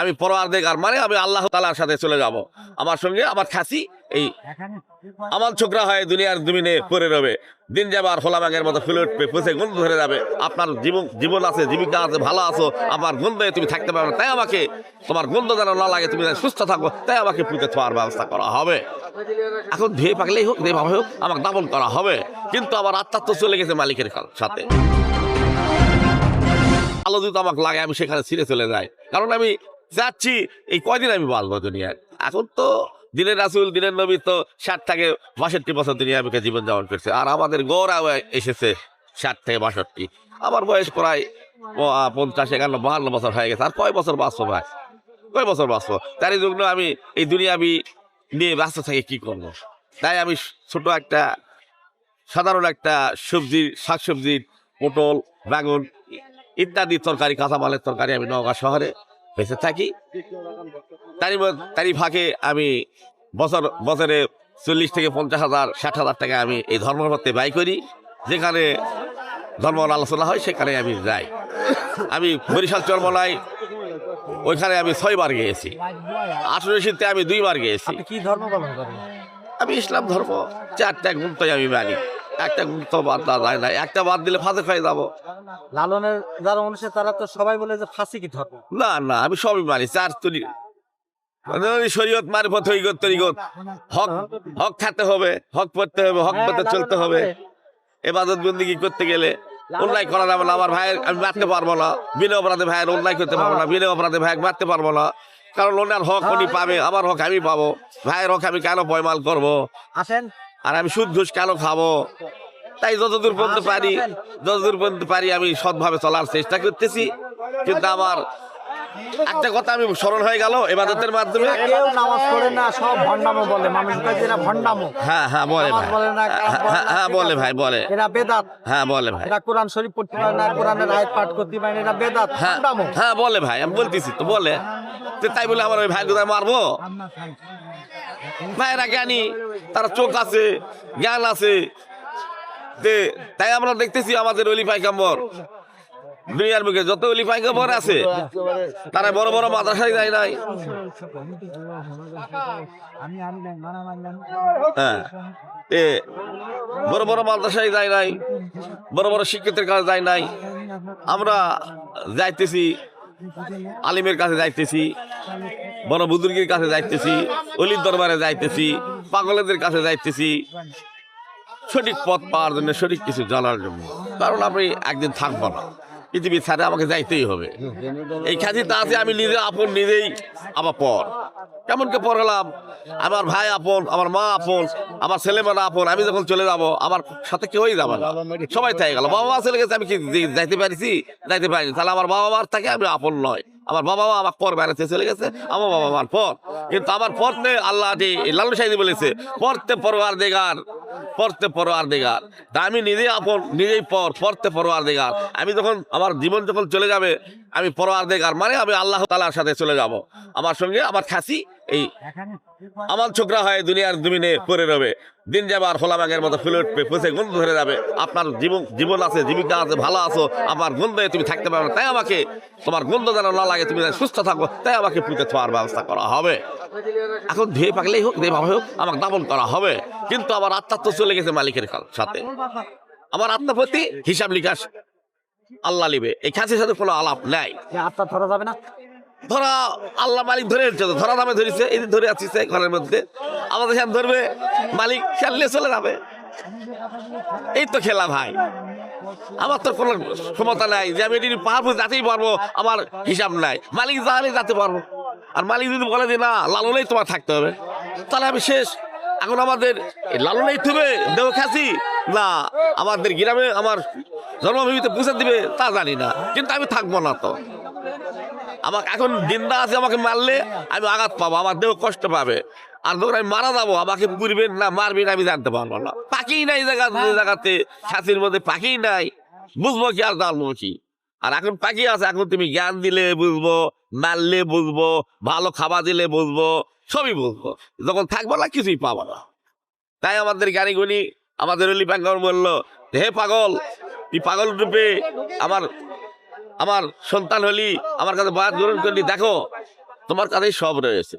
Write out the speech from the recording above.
আমি পরোয়ার দেগার মানে আমি আল্লাহ তালার সাথে চলে যাব। আমার সঙ্গে আমার খাসি এই আমার ছোকরা হয় দুনিয়ার জমিনে পড়ে রবে। দিন যাবে আর হোলা ব্যাঙের মতো ফুলে উঠবে পুষে গন্ধ ধরে যাবে। আপনার জীবন জীবন আছে, জীবিকা আছে, ভালো আছো, আমার গন্ধে তুমি থাকতে পারবে তাই আমাকে তোমার গন্ধ যেন না লাগে, তুমি সুস্থ থাকো, তাই আমাকে পুঁতে থাকার ব্যবস্থা করা হবে। এখন ধুয়ে পাকলেই হোক দেভাবে হোক, আমাকে দাপন করা হবে। কিন্তু আমার আত্মা তো চলে গেছে মালিকের সাথে। আলো যদি আমাকে লাগে, আমি সেখানে ছিঁড়ে চলে যাই। কারণ আমি যাচ্ছি। এই কয়দিন আমি বাঁচবো দুনিয়ায়? এখন তো দিনের রাসুল, দিনের নবী তো ষাট থেকে বাষট্টি বছর দুনিয়া আমাকে জীবন যাপন করছে। আর আমাদের গৌরা এসেছে ষাট থেকে বাষট্টি। আমার বয়স প্রায় পঞ্চাশ, একান্ন, বাহান্ন বছর হয়ে গেছে। আর কয় বছর বাঁচবো ভাই? কয় বছর বাঁচবো? তারই জন্য আমি এই দুনিয়া আমি নিয়ে ব্যস্ত থেকে, কি করব? তাই আমি ছোট একটা, সাধারণ একটা সবজির শাকসবজির পটল, বেগুন, ইত্যাদি তরকারি, কাঁচামালের তরকারি আমি নওগাঁ শহরে বেঁচে থাকি তারই তারই ফাঁকে আমি বছর বছরে চল্লিশ থেকে পঞ্চাশ হাজার ষাট হাজার টাকা আমি এই ধর্মপথে ব্যয় করি। যেখানে ধর্ম আলোচনা হয় সেখানে আমি যাই। আমি বরিশাল চরমলায় ওইখানে আমি ছয়বার গিয়েছি। আঠেরো শীতে আমি দুইবার গিয়েছি। কি ধর্ম পালন করেন? আমি ইসলাম ধর্ম। চারটা গুণটাই আমি মানি। একটা গুণ তো বাদ দেওয়া যায় না। একটা বাদ দিলে ফাঁসে খাই যাব। লালনের যারা অনুসারে তারা তো সবাই বলে যে ফাঁসি কি ধর্ম? না না আমি সবই মানি চার মানে শরীয়ত মারফত হইগত তরিগত হক হক খাতে হবে হক পড়তে হবে হক পথে চলতে হবে। এবাদত বন্দিগি করতে গেলে? অন্যায় করা যাবে না আমার ভাইয়ের আমি মারতে পারব না। বিনা অপরাধে ভাইয়ের অন্যায় করতে পারব না। বিনা অপরাধে ভাইয়ের মারতে পারব না। কারণ ওনার হক উনি পাবে আমার হক আমি পাবো। ভাইয়ের হক আমি কেন পয়মাল করব? আসেন। আর আমি সুদ ঘুষ কেন খাব? তাই যতদূর পর্যন্ত পারি যতদূর পর্যন্ত পারি আমি সৎভাবে চলার চেষ্টা করতেছি। কিন্তু আমার একটা কথা আমি স্মরণ হয়ে গেল এবাদতের মাধ্যমে। কেউ নামাজ পড়ে না সব বলে। মানুষ এরা ভণ্ডামো। হ্যাঁ হ্যাঁ বলে ভাই। বলে না, হ্যাঁ, হ্যাঁ বলে ভাই বলে। এরা বেদাত। হ্যাঁ বলে ভাই। এরা কোরআন শরীফ পড়তে পারে না কোরআনের আয়াত পাঠ করতে পারে এরা বেদাত হ্যাঁ হ্যাঁ বলে ভাই আমি বলতেছি তো বলে। তাই বলে আমার ওই ভাই কোথায় মারবো। ভাইরা জ্ঞানী তারা চোখ আছে জ্ঞান আছে তাই আমরা দেখতেছি আমাদের অলি পাইকাম্বর দুনিয়ার মুখে যত অলি পাইকাম্বর আছে, তারা বড় বড় মাদ্রাসায় যায় নাই। হ্যাঁ বড় বড় মাদ্রাসায় যায় নাই, বড় বড় শিক্ষিতের কাছে যায় নাই। আমরা যাইতেছি, আলিমের কাছে যাইতেছি, বড় বুজুর্গের কাছে যাইতেছি, অলির দরবারে যাইতেছি, পাগলেদের কাছে যাইতেছি। সঠিক পথ পাওয়ার জন্য, সঠিক কিছু জানার জন্য। কারণ আমি একদিন থাকব না। পৃথিবীর ছাড়ে আমাকে যাইতেই হবে। এই খ্যাতিটা আছে, আমি নিজে আপন, নিজেই আমার পর। কেমন কে পর হলাম? আমার ভাই আপন, আমার মা আপন, আমার ছেলেমেয়েরা আপন, আমি যখন চলে যাব, আমার সাথে কেউই যাবে না। সবাই থেকে গেল। বাবা মা চলে গেছে, আমি কি যাইতে পারিছি? যাইতে পারিনি। তাহলে আমার বাবা মার থাকে আমি আপন নয়। আমার বাবা আমার পর বেড়াতে চলে গেছে, আমার বাবা আমার পর। কিন্তু আমার পরতে আল্লাহ লালু সাহেব বলেছে পড়তে পরোয়ার দেগার পড়তে পরোয়ার দেগার আমি নিজেই আপন, নিজেই পর পড়তে পরোয়ার দেগার আমি যখন, আমার জীবন যখন চলে যাবে, আমি পরোয়ার দেগার মানে আমি আল্লাহ তালার সাথে চলে যাব। আমার সঙ্গে আমার খাসি এই আমার ছোকরা হয় দুনিয়ার জমিনে পড়ে রবে। দিন যাবে আর হোলা ব্যাঙের মতো ফুলে উঠবে পুষে গন্ধ ধরে যাবে। আপনার জীবন জীবন আছে, জীবিকা আছে, ভালো আছো, আমার গন্ধে তুমি থাকতে পারবে তাই আমাকে তোমার গন্ধ যেন না লাগে, তুমি সুস্থ থাকো, তাই আমাকে পুঁতে থাকার ব্যবস্থা করা হবে। এখন ধুয়ে পাকলেই হোক দেভাবে হোক, আমাকে দাপন করা হবে। কিন্তু আমার আত্মা তো চলে গেছে মালিকের সাথে। আমার আত্মার প্রতি হিসাব নিকাশ আল্লাহ লিবে এই খাসির সাথে কোনো আলাপ নাই। আত্মা ধরা যাবে না? ধরা, আল্লাহ মালিক ধরে এসেছে ধরা নামে ধরেছে, এই ধরে সে ঘরের মধ্যে। আমাদের সাথে ধরবে, মালিক খেললে চলে যাবে। এই তো খেলা ভাই। আমার তো কোনো ক্ষমতা নাই, যে আমি এটি পারব, যাতেই পারব, আমার হিসাব নাই। মালিক জাহালে যাতে পারব। আর মালিক যদি বলে যে না, লালনেই তোমার থাকতে হবে। তাহলে আমি শেষ। এখন আমাদের লালনেই থুবে, দেহ খাসি? না, আমাদের গ্রামে আমার জন্মভূমিতে পুষে দিবে, তা জানি না। কিন্তু আমি থাকব না তো। আমাকে এখন জিন্দা আছে আমাকে মারলে আমি আঘাত পাবো, আমার দেহ কষ্ট পাবে। আর যখন আমি মারা যাব, আমাকে পুরবেন না মারবেন আমি জানতে পারব না। পাখি নাই জায়গা জায়গাতে, ছাতির মধ্যে পাখি নাই। বুঝব কি আর জানব কি? আর এখন পাখি আছে, এখন তুমি জ্ঞান দিলে বুঝব, মারলে বুঝব, ভালো খাবার দিলে বুঝব, সবই বুঝব। যখন থাকব না, কিছুই পাবো না। তাই আমাদের জ্ঞানীগুণী আমাদের অলি পাঙ্গর বলল, হে পাগল, তুই পাগল রূপে আমার আমার সন্তান হলি আমার কাছে বয়াত গ্রহণ করলি দেখো তোমার কাছেই সব রয়েছে।